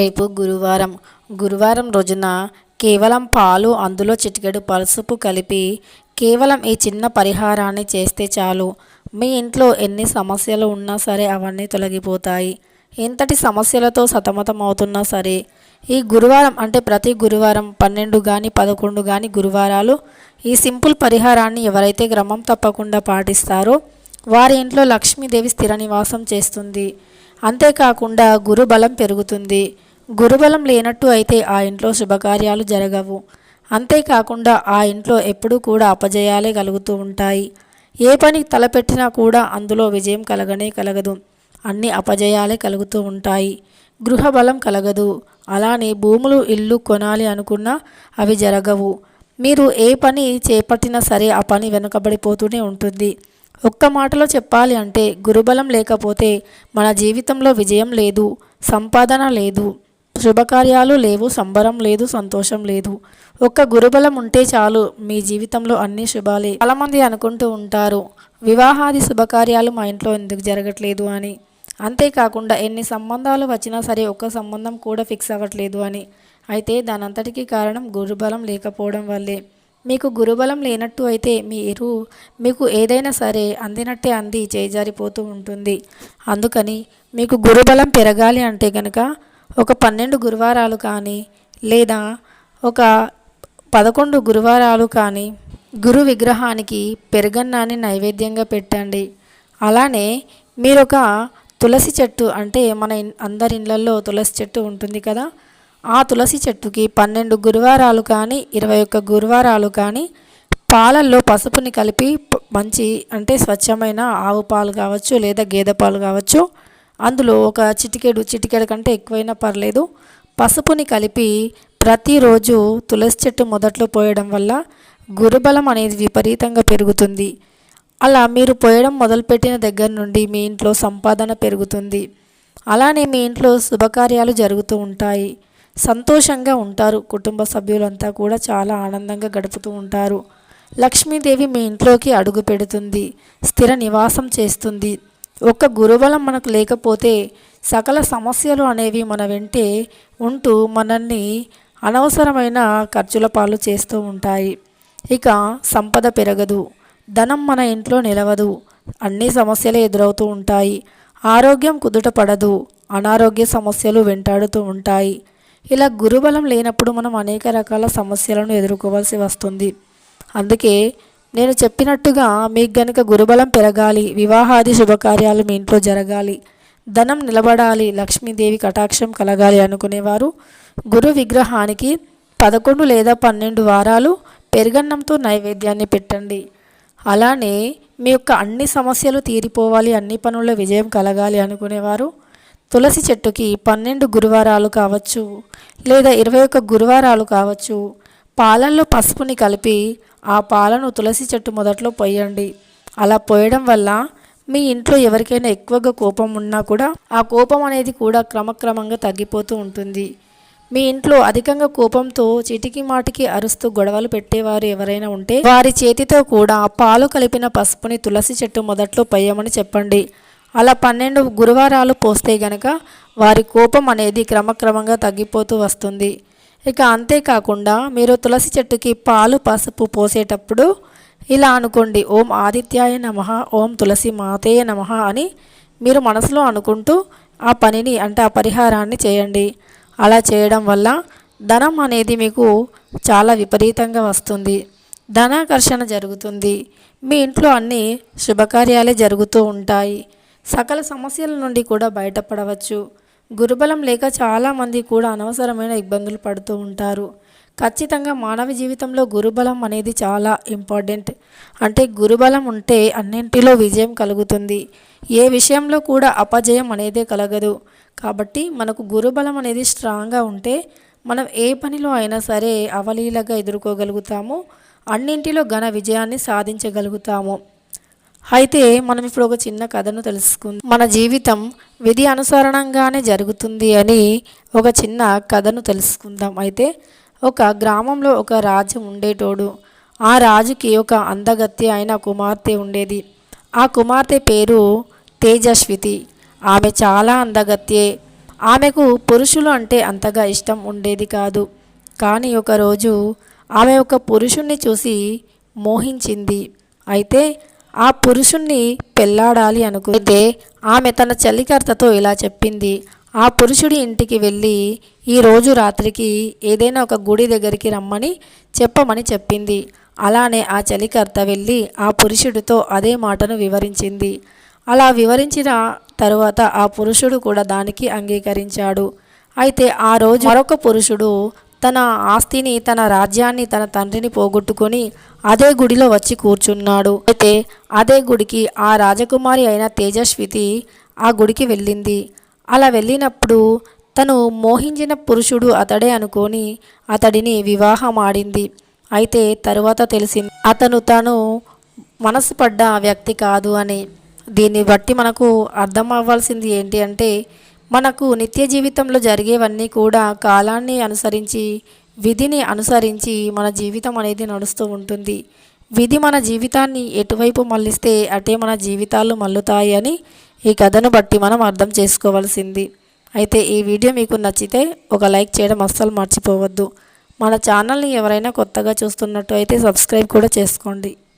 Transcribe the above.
రేపు గురువారం. గురువారం రోజున కేవలం పాలు అందులో చిటికెడు పసుపు కలిపి కేవలం ఈ చిన్న పరిహారాన్ని చేస్తే చాలు. మీ ఇంట్లో ఎన్ని సమస్యలు ఉన్నా సరే అవన్నీ తొలగిపోతాయి. ఎంతటి సమస్యలతో సతమతం అవుతున్నా సరే ఈ గురువారం అంటే ప్రతి గురువారం పన్నెండు కానీ పదకొండు కానీ గురువారాలు ఈ సింపుల్ పరిహారాన్ని ఎవరైతే క్రమం తప్పకుండా పాటిస్తారో వారి ఇంట్లో లక్ష్మీదేవి స్థిర నివాసం చేస్తుంది. అంతేకాకుండా గురుబలం పెరుగుతుంది. గురుబలం లేనట్టు అయితే ఆ ఇంట్లో శుభకార్యాలు జరగవు. అంతేకాకుండా ఆ ఇంట్లో ఎప్పుడూ కూడా అపజయాలే కలుగుతూ ఉంటాయి. ఏ పని తలపెట్టినా కూడా అందులో విజయం కలగనే కలగదు. అన్ని అపజయాలే కలుగుతూ ఉంటాయి. గృహబలం కలగదు. అలానే భూములు ఇల్లు కొనాలి అనుకున్నా అవి జరగవు. మీరు ఏ పని చేపట్టినా సరే ఆ పని వెనుకబడిపోతూనే ఉంటుంది. ఒక్క మాటలో చెప్పాలి అంటే గురుబలం లేకపోతే మన జీవితంలో విజయం లేదు సంపాదన లేదు శుభకార్యాలు లేవు సంబరం లేదు సంతోషం లేదు. ఒక్క గురుబలం ఉంటే చాలు మీ జీవితంలో అన్ని శుభాలే. చాలామంది అనుకుంటూ ఉంటారు వివాహాది శుభకార్యాలు మా ఇంట్లో ఎందుకు జరగట్లేదు అని. అంతేకాకుండా ఎన్ని సంబంధాలు వచ్చినా సరే ఒక్క సంబంధం కూడా ఫిక్స్ అవ్వట్లేదు అని. అయితే దానంతటికీ కారణం గురుబలం లేకపోవడం వల్లే. మీకు గురుబలం లేనట్టు అయితే మీరు మీకు ఏదైనా సరే అందినట్టే అంది చేజారిపోతూ ఉంటుంది. అందుకని మీకు గురుబలం పెరగాలి అంటే కనుక ఒక పన్నెండు గురువారాలు కానీ లేదా ఒక పదకొండు గురువారాలు కానీ గురు విగ్రహానికి పెరుగన్నాన్ని నైవేద్యంగా పెట్టండి. అలానే మీరు ఒక తులసి చెట్టు అంటే మన ఇన్- అందరి ఇళ్ళల్లో తులసి చెట్టు ఉంటుంది కదా ఆ తులసి చెట్టుకి పన్నెండు గురువారాలు కానీ ఇరవై ఒక్క గురువారాలు కానీ పాలల్లో పసుపుని కలిపి మంచి అంటే స్వచ్ఛమైన ఆవు పాలు కావచ్చు లేదా గేదె పాలు కావచ్చు. అందులో ఒక చిటికెడు చిటికెడు కంటే ఎక్కువైనా పర్లేదు. పసుపుని కలిపి ప్రతిరోజు తులసి చెట్టు మొదట్లో పోయడం వల్ల గురుబలం అనేది విపరీతంగా పెరుగుతుంది. అలా మీరు పోయడం మొదలుపెట్టిన దగ్గర నుండి మీ ఇంట్లో సంపాదన పెరుగుతుంది. అలానే మీ ఇంట్లో శుభకార్యాలు జరుగుతూ ఉంటాయి. సంతోషంగా ఉంటారు. కుటుంబ సభ్యులంతా కూడా చాలా ఆనందంగా గడుపుతూ ఉంటారు. లక్ష్మీదేవి మీ ఇంట్లోకి అడుగు పెడుతుంది. స్థిర నివాసం చేస్తుంది. ఒక్క గురుబలం మనకు లేకపోతే సకల సమస్యలు అనేవి మన వెంటే ఉంటూ మనల్ని అనవసరమైన ఖర్చుల పాలు చేస్తూ ఉంటాయి. ఇక సంపద పెరగదు. ధనం మన ఇంట్లో నిలవదు. అన్ని సమస్యలు ఎదురవుతూ ఉంటాయి. ఆరోగ్యం కుదుట పడదు. అనారోగ్య సమస్యలు వెంటాడుతూ ఉంటాయి. ఇలా గురుబలం లేనప్పుడు మనం అనేక రకాల సమస్యలను ఎదుర్కోవాల్సి వస్తుంది. అందుకే నేను చెప్పినట్టుగా మీకు గనుక గురుబలం పెరగాలి వివాహాది శుభకార్యాలు మీ ఇంట్లో జరగాలి ధనం నిలబడాలి లక్ష్మీదేవి కటాక్షం కలగాలి అనుకునేవారు గురు విగ్రహానికి పదకొండు లేదా పన్నెండు వారాలు పెరుగన్నంతో నైవేద్యాన్ని పెట్టండి. అలానే మీ యొక్క అన్ని సమస్యలు తీరిపోవాలి అన్ని పనుల్లో విజయం కలగాలి అనుకునేవారు తులసి చెట్టుకి పన్నెండు గురువారాలు కావచ్చు లేదా ఇరవై ఒక్క గురువారాలు కావచ్చు పాలల్లో పసుపుని కలిపి ఆ పాలను తులసి చెట్టు మొదట్లో పోయండి. అలా పోయడం వల్ల మీ ఇంట్లో ఎవరికైనా ఎక్కువగా కోపం ఉన్నా కూడా ఆ కోపం అనేది కూడా క్రమక్రమంగా తగ్గిపోతూ ఉంటుంది. మీ ఇంట్లో అధికంగా కోపంతో చిటికి మాటికి అరుస్తూ గొడవలు పెట్టేవారు ఎవరైనా ఉంటే వారి చేతితో కూడా పాలు కలిపిన పసుపుని తులసి చెట్టు మొదట్లో పొయ్యమని చెప్పండి. అలా పన్నెండు గురువారాలు పోస్తే గనక వారి కోపం అనేది క్రమక్రమంగా తగ్గిపోతూ వస్తుంది. ఇక అంతేకాకుండా మీరు తులసి చెట్టుకి పాలు పసుపు పోసేటప్పుడు ఇలా అనుకోండి ఓం ఆదిత్యాయ నమ ఓం తులసి మాతేయ నమ అని మీరు మనసులో అనుకుంటూ ఆ పనిని అంటే ఆ పరిహారాన్ని చేయండి. అలా చేయడం వల్ల ధనం అనేది మీకు చాలా విపరీతంగా వస్తుంది. ధనాకర్షణ జరుగుతుంది. మీ ఇంట్లో అన్ని శుభకార్యాలే జరుగుతూ ఉంటాయి. సకల సమస్యల నుండి కూడా బయటపడవచ్చు. గురుబలం లేక చాలామంది కూడా అనవసరమైన ఇబ్బందులు పడుతూ ఉంటారు. ఖచ్చితంగా మానవ జీవితంలో గురుబలం అనేది చాలా ఇంపార్టెంట్. అంటే గురుబలం ఉంటే అన్నింటిలో విజయం కలుగుతుంది. ఏ విషయంలో కూడా అపజయం అనేది కలగదు. కాబట్టి మనకు గురుబలం అనేది స్ట్రాంగ్గా ఉంటే మనం ఏ పనిలో అయినా సరే అవలీలగా ఎదుర్కోగలుగుతాము. అన్నింటిలో ఘన విజయాన్ని సాధించగలుగుతాము. అయితే మనం ఇప్పుడు ఒక చిన్న కథను తెలుసుకుందాం. మన జీవితం విధి అనుసరణంగానే జరుగుతుంది అని ఒక చిన్న కథను తెలుసుకుందాం. అయితే ఒక గ్రామంలో ఒక రాజు ఉండేటోడు. ఆ రాజుకి ఒక అందగత్య అయిన కుమార్తె ఉండేది. ఆ కుమార్తె పేరు తేజస్వితి. ఆమె చాలా అందగత్యే ఆమెకు పురుషులు అంటే అంతగా ఇష్టం ఉండేది కాదు. కానీ ఒకరోజు ఆమె ఒక పురుషుణ్ణి చూసి మోహించింది. అయితే ఆ పురుషుణ్ణి పెళ్ళాడాలి అనుకుంటే ఆమె తన చలికర్తతో ఇలా చెప్పింది. ఆ పురుషుడి ఇంటికి వెళ్ళి ఈ రోజు రాత్రికి ఏదైనా ఒక గుడి దగ్గరికి రమ్మని చెప్పమని చెప్పింది. అలానే ఆ చలికర్త వెళ్ళి ఆ పురుషుడితో అదే మాటను వివరించింది. అలా వివరించిన తరువాత ఆ పురుషుడు కూడా దానికి అంగీకరించాడు. అయితే ఆ రోజు మరొక పురుషుడు తన ఆస్తిని తన రాజ్యాన్ని తన తండ్రిని పోగొట్టుకొని అదే గుడిలో వచ్చి కూర్చున్నాడు. అయితే అదే గుడికి ఆ రాజకుమారి అయిన తేజస్వితి ఆ గుడికి వెళ్ళింది. అలా వెళ్ళినప్పుడు తను మోహించిన పురుషుడు అతడే అనుకొని అతడిని వివాహం ఆడింది అయితే తరువాత తెలిసింది అతను తను మనసు పడ్డ వ్యక్తి కాదు అని. దీన్ని బట్టి మనకు అర్థం అవ్వాల్సింది ఏంటి అంటే మనకు నిత్య జీవితంలో జరిగేవన్నీ కూడా కాలాన్ని అనుసరించి విధిని అనుసరించి మన జీవితం అనేది నడుస్తూ ఉంటుంది. విధి మన జీవితాన్ని ఎటువైపు మళ్ళిస్తే అటే మన జీవితాలు మల్లుతాయి అని ఈ కథను బట్టి మనం అర్థం చేసుకోవాల్సింది. అయితే ఈ వీడియో మీకు నచ్చితే ఒక లైక్ చేయడం అస్సలు మర్చిపోవద్దు. మన ఛానల్ని ఎవరైనా కొత్తగా చూస్తున్నట్టు అయితే సబ్స్క్రైబ్ కూడా చేసుకోండి.